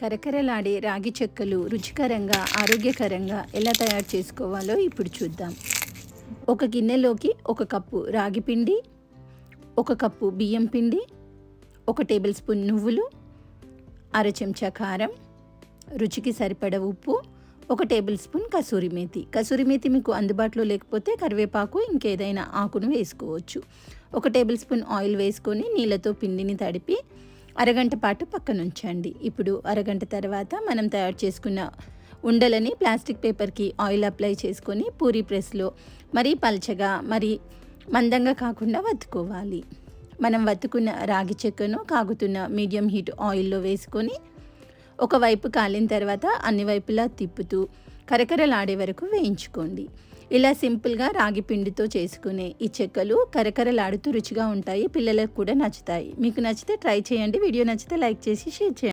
కరకరలాడే రాగి చెక్కలు రుచికరంగా ఆరోగ్యకరంగా ఎలా తయారు చేసుకోవాలో ఇప్పుడు చూద్దాం. ఒక గిన్నెలోకి ఒక కప్పు రాగి పిండి ఒక కప్పు బియ్యం పిండి ఒక టేబుల్ స్పూన్ నువ్వులు అర చెంచా కారం రుచికి సరిపడ ఉప్పు ఒక టేబుల్ స్పూన్ కసూరి మేతి. కసూరి మేతి మీకు అందుబాటులో లేకపోతే కరివేపాకు ఇంకేదైనా ఆకును వేసుకోవచ్చు. ఒక టేబుల్ స్పూన్ ఆయిల్ వేసుకొని నీళ్ళతో పిండిని తడిపి అరగంట పాటు పక్కన ఉంచండి ఇప్పుడు అరగంట తర్వాత మనం తయారు చేసుకున్న ఉండలని ప్లాస్టిక్ పేపర్కి ఆయిల్ అప్లై చేసుకొని పూరీ ప్రెస్లో మరీ పల్చగా మరి మందంగా కాకుండా వత్తుకోవాలి. మనం వత్తుకున్న రాగి చెక్కను కాగుతున్న మీడియం హీట్ ఆయిల్లో వేసుకొని ఒకవైపు కాలిన తర్వాత అన్ని వైపులా తిప్పుతూ కరకరలాడే వరకు వేయించుకోండి. ఇలా సింపుల్గా రాగి పిండితో చేసుకునే ఈ చెక్కలు కరకరలాడుతూ రుచిగా ఉంటాయి పిల్లలకు కూడా నచ్చుతాయి. మీకు నచ్చితే ట్రై చేయండి. వీడియో నచ్చితే లైక్ చేసి షేర్ చేయండి.